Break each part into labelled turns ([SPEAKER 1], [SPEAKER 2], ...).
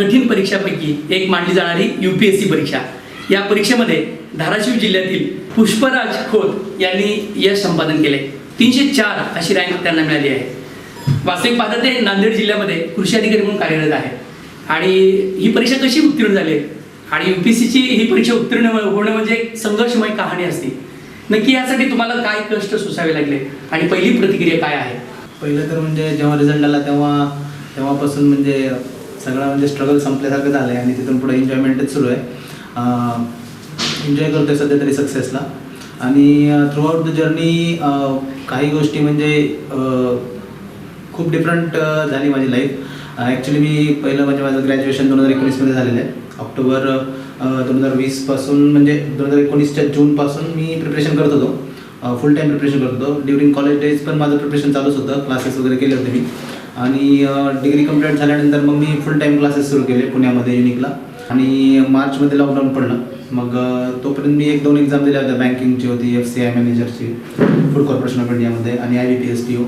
[SPEAKER 1] कठीण परीक्षापैकी एक मानली जाणारी यू पी एस सी परीक्षा. या परीक्षेमध्ये धाराशिव जिल्ह्यातील पुष्पराज खोत यांनी यश संपादन केले. तीनशे चार अशी रँक त्यांना मिळाली आहे. वास्तविक पाहता ते नांदेड जिल्ह्यामध्ये कृषी अधिकारी म्हणून कार्यरत आहे आणि ही परीक्षा कशी उत्तीर्ण झाली? आणि यू पी ची ही परीक्षा उत्तीर्ण होणं म्हणजे एक संघर्षमय कहाणी असते. नक्की यासाठी तुम्हाला काय कष्ट सोसावे लागले? आणि पहिली प्रतिक्रिया काय आहे?
[SPEAKER 2] पहिलं तर म्हणजे जेव्हा रिझल्ट आला तेव्हा तेव्हापासून म्हणजे सगळं म्हणजे स्ट्रगल संपल्यासारखं झालं आहे आणि तिथून पुढे एन्जॉयमेंटच सुरू आहे. एन्जॉय करतोय सध्या तरी सक्सेसला आणि थ्रूआउट द जर्नी काही गोष्टी म्हणजे खूप डिफरंट झाली माझी लाईफ ॲक्च्युली मी पहिलं म्हणजे माझं ग्रॅज्युएशन दोन हजार एकोणीसमध्ये झालेलं आहे. ऑक्टोबर दोन हजार वीसपासून म्हणजे दोन हजार एकोणीसच्या जूनपासून मी प्रिपरेशन करत होतो. फुल टाईम प्रिपरेशन करत होतो. ड्युरिंग कॉलेज डेज पण माझं प्रिपरेशन चालूच होतं. क्लासेस वगैरे केले होते मी. आणि डिग्री कंप्लीट झाल्यानंतर मग मी फुल टाईम क्लासेस सुरू केले पुण्यामध्ये युनिकला आणि मार्चमध्ये लॉकडाऊन पडलं. मग तोपर्यंत मी एक दोन एक्झाम दिल्या होत्या. बँकिंगची होती एफ सी आय मॅनेजरची फूड कॉर्पोरेशन ऑफ इंडियामध्ये आणि I B P S T O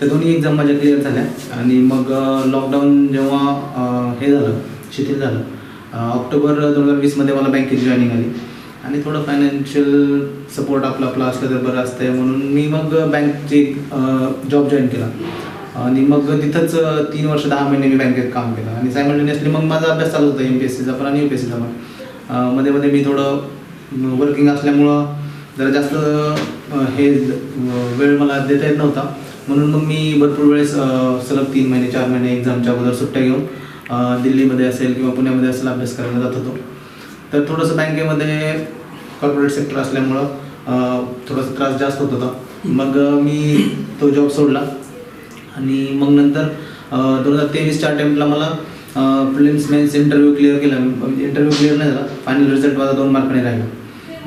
[SPEAKER 2] त्या दोन्ही एक्झाम माझ्या क्लिअर झाल्या. आणि मग लॉकडाऊन जेव्हा हे झालं शिथिल झालं ऑक्टोबर दोन हजार वीसमध्ये मला बँकेत जॉईनिंग आली. आणि थोडं फायनान्शियल सपोर्ट आपला आपला असलं तर बरं असतं म्हणून मी मग बँकची जॉब जॉईन केला. आणि मग तिथंच तीन वर्ष दहा महिने मी बँकेत काम केलं. आणि सायमल्टेनियसली मग माझा अभ्यास चालू होता एम पी एस सीचा पण आणि यू पी एस सीचा पण. मध्ये मध्ये मी थोडं वर्किंग असल्यामुळं जरा जास्त हे वेळ मला देता येत नव्हता. म्हणून मग मी भरपूर वेळेस सलग तीन महिने चार महिने एक्झामच्या अगोदर सुट्ट्या घेऊन दिल्लीमध्ये असेल किंवा पुण्यामध्ये असेल अभ्यास करायला जात होतो. तर थोडंसं बँकेमध्ये कॉर्पोरेट सेक्टर असल्यामुळं थोडासा त्रास जास्त होत होता. मग मी तो जॉब सोडला. आणि मग नंतर दोन हजार तेवीसच्या अटेम्प्टला मला प्रिलिम्स मेन्स इंटरव्ह्यू क्लिअर केला. म्हणजे इंटरव्ह्यू क्लिअर नाही झाला. फायनल रिझल्ट माझा दोन मार्काने राहिला.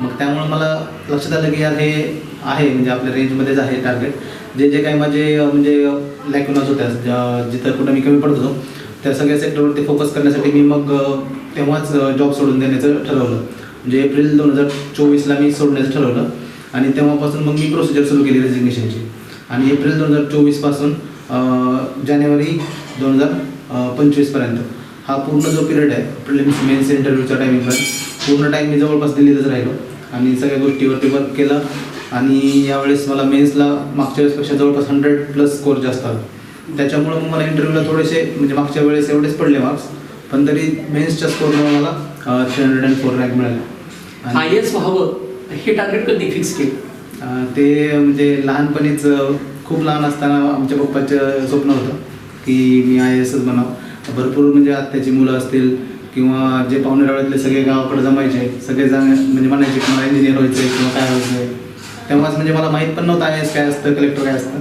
[SPEAKER 2] मग त्यामुळे मला लक्षात आलं की यार हे आहे म्हणजे आपल्या रेंजमध्येच आहे टार्गेट जे जे काही माझे म्हणजे लॅक्युनाज होत्या ज्या- जिथं कुठं मी कमी पडत होतो त्या सगळ्या सेक्टरवरती फोकस करण्यासाठी मी मग तेव्हाच जॉब सोडून देण्याचं ठरवलं. म्हणजे एप्रिल दोन हजार चोवीसला मी सोडण्याचं ठरवलं. आणि तेव्हापासून मग मी प्रोसिजर सुरू केली रेजिग्नेशनची आणि एप्रिल दोन हजार चोवीसपासून जानेवारी दोन हजार पंचवीसपर्यंत. हा पूर्ण जो पिरियड आहे प्रिलिम्स मेन्स इंटरव्ह्यूचा टायमिंग पण पूर्ण टाईम मी जवळपास दिल्लीतच राहिलो. आणि सगळ्या गोष्टीवरती वर्क केलं. आणि यावेळेस मला मेन्सला मागच्या वेळेसपेक्षा जवळपास हंड्रेड प्लस स्कोर जास्त आला. त्याच्यामुळं मग मला इंटरव्ह्यूला थोडेसे म्हणजे मागच्या वेळेस एवढेच पडले मार्क्स पण तरी मेन्सच्या स्कोरमुळे मला three hundred and four rank मिळाला.
[SPEAKER 1] आय एस व्हावं हे टार्गेट कधी फिक्स केलं?
[SPEAKER 2] ते म्हणजे लहानपणीच खूप लहान असताना आमच्या पप्पाचं स्वप्न होतं की मी आय एसच बनावं. भरपूर म्हणजे आत्याची मुलं असतील किंवा जे पाहुणे रावळ्यातले सगळे गावाकडे जमायचे सगळे जण म्हणजे म्हणायचे की मला इंजिनियर व्हायचं किंवा काय व्हायचं तेव्हाच म्हणजे मला माहीत पण नव्हतं आय एस काय असतं कलेक्टर काय असतं.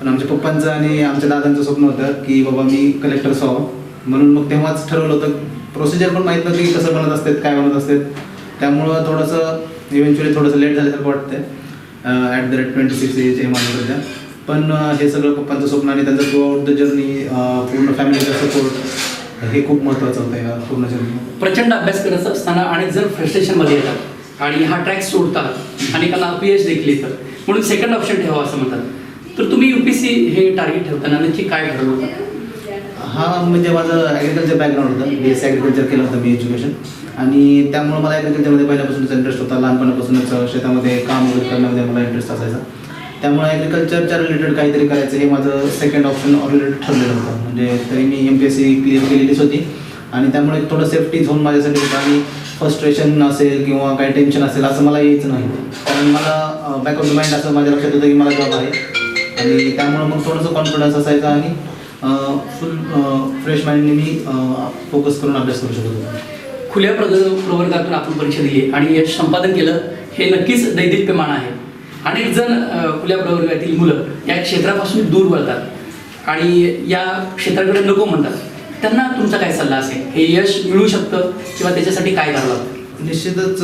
[SPEAKER 2] पण आमच्या पप्पांचं आणि आमच्या दादांचं स्वप्न होतं की बाबा मी कलेक्टर व्हावं. म्हणून मग तेव्हाच ठरवलं होतं. प्रोसिजर पण माहीत नव्हतं की कसं बनत असतात काय बनत असतात. त्यामुळं थोडंसं इव्हेंच्युअली थोडंसं लेट झाल्यासारखं वाटतं at the rate twenty six age आहे माझं सध्या पण हे सगळं पप्पांचं स्वप्न आणि त्यांचं थ्रू आउट द जर्नी पूर्ण फॅमिलीचा सपोर्ट हे खूप महत्त्वाचं होतं या पूर्ण जर्नी
[SPEAKER 1] प्रचंड अभ्यास करत असताना आणि जर फ्रस्ट्रेशनमध्ये येतात आणि हा ट्रॅक सोडतात अनेकांना अपयश देखील येतं म्हणून सेकंड ऑप्शन ठेवा असं म्हणतात. तर तुम्ही युपीसी हे टार्गेट ठेवताना नक्की काय ठरवलं
[SPEAKER 2] हा म्हणजे माझं ॲग्रिकल्चर बॅकग्राऊंड होतं. बी एस ॲग्रिकल्चर केलं होतं मी एज्युकेशन आणि त्यामुळे मला ॲग्रिकल्चरमध्ये पहिल्यापासूनच इंटरेस्ट होता. लहानपणापासूनच शेतामध्ये काम वगैरे करण्यामध्ये मला इंटरेस्ट असायचा. त्यामुळे ॲग्रिकल्चरच्या रिलेटेड काहीतरी करायचं हे माझं सेकंड ऑप्शन ऑलरेडी ठरलेलं होतं. म्हणजे तरी मी M P S C clear केलेलीच होती. आणि त्यामुळे थोडं सेफ्टी झोन माझ्यासाठी होता आणि फ्रस्ट्रेशन असेल किंवा काही टेन्शन असेल असं मला यायचं नाही. कारण मला बॅक ऑफ द माइंड असं माझ्या लक्षात होतं की मला जॉब आहे. आणि त्यामुळं मग थोडंसं कॉन्फिडन्स असायचा आणि फुल फ्रेश माइंडने मी फोकस करून अभ्यास करू शकत होतो.
[SPEAKER 1] खुल्या प्रग प्रवर्गातून आपण परीक्षा दिली आणि यश संपादन केलं हे नक्कीच दैदिप्यमान आहे. अनेक जण खुल्या प्रवर्गातील मुलं या क्षेत्रापासून दूर वळतात आणि या क्षेत्राकडे नको म्हणतात. त्यांना तुमचा काय सल्ला असेल? हे यश मिळू शकतं किंवा त्याच्यासाठी काय करावं? लागतं
[SPEAKER 2] निश्चितच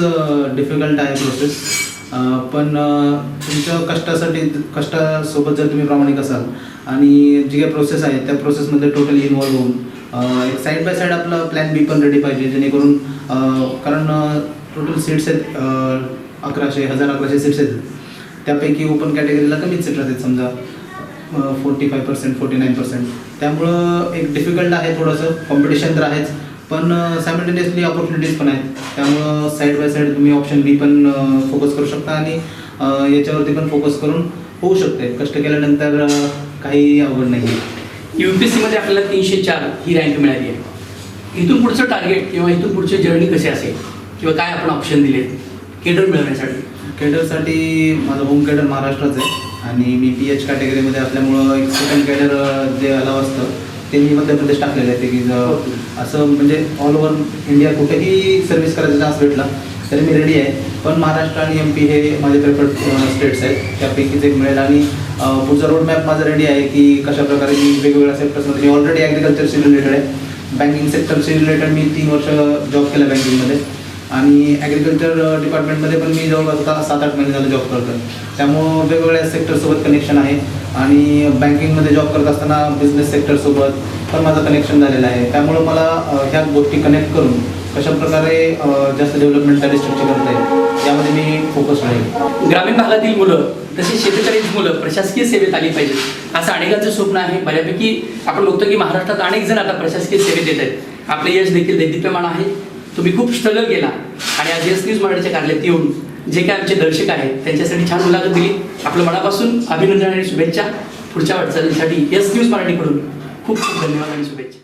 [SPEAKER 2] डिफिकल्ट आहे प्रोसेस पण तुमच्या कष्टासाठी कष्टासोबत जर तुम्ही प्रामाणिक असाल आणि जी काही प्रोसेस आहे त्या प्रोसेसमध्ये टोटली इन्वॉल्व्ह होऊन एक साईड बाय साईड आपला प्लॅन बी पण रेडी पाहिजे जेणेकरून कारण टोटल सीट्स आहेत अकराशे हजार अकराशे सीट्स आहेत. त्यापैकी ओपन कॅटेगरीला कमीच सीट राहतात समजा forty five percent forty nine percent त्यामुळं एक डिफिकल्ट आहे थोडंसं कॉम्पिटिशन तर आहेच पण सायमल्टेनियसली ऑपॉर्च्युनिटीज पण आहेत. त्यामुळं साईड बाय साईड तुम्ही ऑप्शन बी पण फोकस करू शकता आणि याच्यावरती पण फोकस करून होऊ शकते. कष्ट केल्यानंतर काही अवघड नाही आहे
[SPEAKER 1] युपीएससी मध्ये आपल्याला तीनशे चार ही रँक मिळाली आहे. इथून पुढचं टार्गेट किंवा इथून पुढची जर्नी कशी असेल? किंवा काय आपण ऑप्शन दिले? केडर मिळवण्यासाठी.
[SPEAKER 2] केडरसाठी माझं होम केडर महाराष्ट्राचं आहे. आणि मी पी एच कॅटेगरीमध्ये असल्यामुळं एक सेकंड केडर जे अलाव असतं ते मी मध्य प्रदेश टाकलेलं आहे. ते की असं म्हणजे ऑल ओव्हर इंडिया कुठेही सर्व्हिस करायचा चान्स भेटला तरी मी रेडी आहे. पण महाराष्ट्र आणि एम पी हे माझे प्रेफर्ड स्टेट्स आहेत. त्यापैकीच एक मिळेल. आणि पुढचा रोड मॅप माझा रेडी आहे की कशा प्रकारे मी वेगवेगळ्या सेक्टर्समध्ये मी ऑलरेडी ॲग्रिकल्चरशी रिलेटेड आहे. बँकिंग सेक्टरशी रिलेटेड मी तीन वर्ष जॉब केला बँकिंगमध्ये आणि ॲग्रिकल्चर डिपार्टमेंटमध्ये पण मी जवळपास आता सात आठ महिने झालं जॉब करतो त्यामुळं वेगवेगळ्या सेक्टरसोबत कनेक्शन आहे. आणि बँकिंगमध्ये जॉब करत असताना बिझनेस सेक्टरसोबत पण माझं कनेक्शन झालेलं आहे. त्यामुळं मला ह्या गोष्टी कनेक्ट करून कशा प्रकारे जास्त डेव्हलपमेंट स्ट्रक्चर करता येईल. यामध्ये मी फोकस राहील.
[SPEAKER 1] ग्रामीण भागातील मुलं तसेच शेतकरी मुलं प्रशासकीय सेवेत आली पाहिजेत. असं अनेकांचं स्वप्न आहे. बऱ्यापैकी आपण बघतो की महाराष्ट्रात अनेक जण आता प्रशासकीय सेवेत येत आहेत. आपलं यश देखील दैदिप्यमान आहे. तुम्ही खूप स्ट्रगल केला. आणि आज यस न्यूज मराठीच्या कार्यालयात येऊन जे काय आमचे दर्शक आहेत त्यांच्यासाठी छान मुलाखत दिली. आपलं मनापासून अभिनंदन आणि शुभेच्छा. पुढच्या वाटचालीसाठी यस न्यूज मराठीकडून खूप खूप धन्यवाद आणि शुभेच्छा.